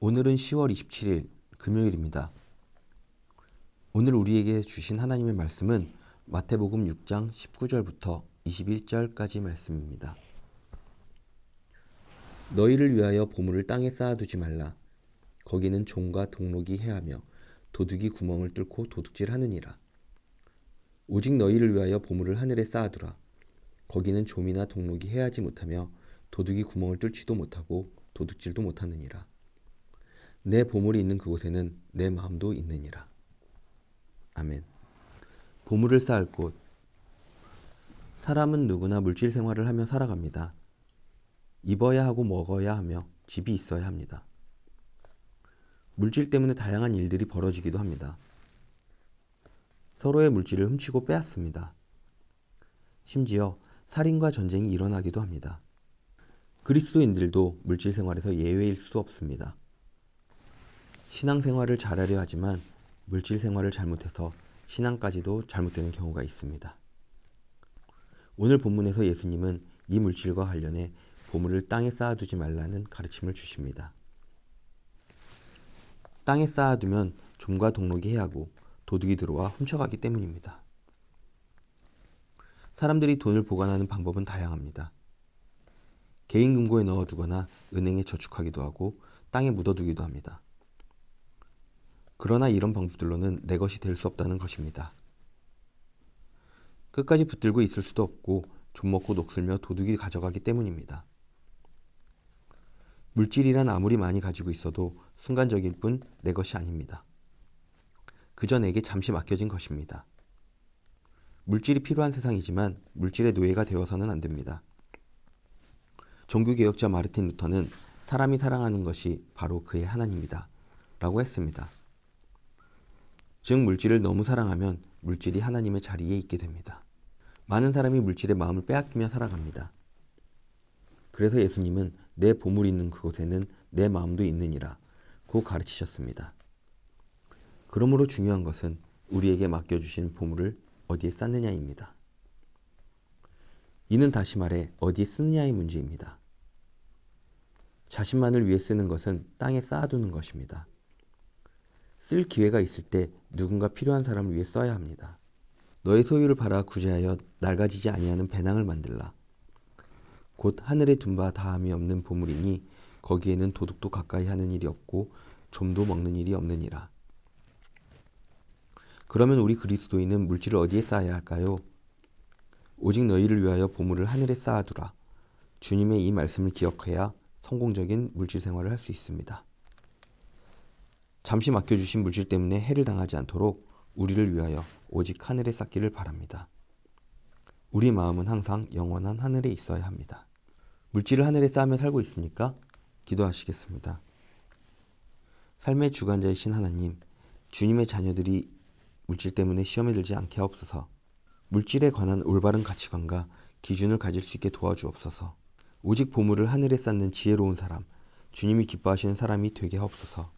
오늘은 10월 27일 금요일입니다. 오늘 우리에게 주신 하나님의 말씀은 마태복음 6장 19절부터 21절까지 말씀입니다. 너희를 위하여 보물을 땅에 쌓아두지 말라. 거기는 종과 동록이 해하며 도둑이 구멍을 뚫고 도둑질하느니라. 오직 너희를 위하여 보물을 하늘에 쌓아두라. 거기는 좀이나 동록이 해하지 못하며 도둑이 구멍을 뚫지도 못하고 도둑질도 못하느니라. 내 보물이 있는 그곳에는 내 마음도 있느니라. 아멘. 보물을 쌓을 곳. 사람은 누구나 물질 생활을 하며 살아갑니다. 입어야 하고 먹어야 하며 집이 있어야 합니다. 물질 때문에 다양한 일들이 벌어지기도 합니다. 서로의 물질을 훔치고 빼앗습니다. 심지어 살인과 전쟁이 일어나기도 합니다. 그리스도인들도 물질 생활에서 예외일 수 없습니다. 신앙생활을 잘하려 하지만 물질 생활을 잘못해서 신앙까지도 잘못되는 경우가 있습니다. 오늘 본문에서 예수님은 이 물질과 관련해 보물을 땅에 쌓아두지 말라는 가르침을 주십니다. 땅에 쌓아두면 좀과 동록이 해하고 도둑이 들어와 훔쳐가기 때문입니다. 사람들이 돈을 보관하는 방법은 다양합니다. 개인 금고에 넣어두거나 은행에 저축하기도 하고 땅에 묻어두기도 합니다. 그러나 이런 방법들로는 내 것이 될 수 없다는 것입니다. 끝까지 붙들고 있을 수도 없고 좀 먹고 녹슬며 도둑이 가져가기 때문입니다. 물질이란 아무리 많이 가지고 있어도 순간적일 뿐내 것이 아닙니다. 그저 내게 잠시 맡겨진 것입니다. 물질이 필요한 세상이지만 물질의 노예가 되어서는 안 됩니다. 종교개혁자 마르틴 루터는 사람이 사랑하는 것이 바로 그의 하나님이다. 라고 했습니다. 즉, 물질을 너무 사랑하면 물질이 하나님의 자리에 있게 됩니다. 많은 사람이 물질의 마음을 빼앗기며 살아갑니다. 그래서 예수님은 내 보물이 있는 그곳에는 내 마음도 있느니라 고 가르치셨습니다. 그러므로 중요한 것은 우리에게 맡겨주신 보물을 어디에 쌓느냐입니다. 이는 다시 말해 어디에 쓰느냐의 문제입니다. 자신만을 위해 쓰는 것은 땅에 쌓아두는 것입니다. 쓸 기회가 있을 때 누군가 필요한 사람을 위해 써야 합니다. 너의 소유를 팔아 구제하여 낡아지지 아니하는 배낭을 만들라. 곧 하늘에 둔 바 다함이 없는 보물이니 거기에는 도둑도 가까이 하는 일이 없고 좀도 먹는 일이 없느니라. 그러면 우리 그리스도인은 물질을 어디에 쌓아야 할까요? 오직 너희를 위하여 보물을 하늘에 쌓아두라. 주님의 이 말씀을 기억해야 성공적인 물질 생활을 할 수 있습니다. 잠시 맡겨주신 물질 때문에 해를 당하지 않도록 우리를 위하여 오직 하늘에 쌓기를 바랍니다. 우리 마음은 항상 영원한 하늘에 있어야 합니다. 물질을 하늘에 쌓으며 살고 있습니까? 기도하시겠습니다. 삶의 주관자이신 하나님, 주님의 자녀들이 물질 때문에 시험에 들지 않게 하옵소서. 물질에 관한 올바른 가치관과 기준을 가질 수 있게 도와주옵소서. 오직 보물을 하늘에 쌓는 지혜로운 사람, 주님이 기뻐하시는 사람이 되게 하옵소서.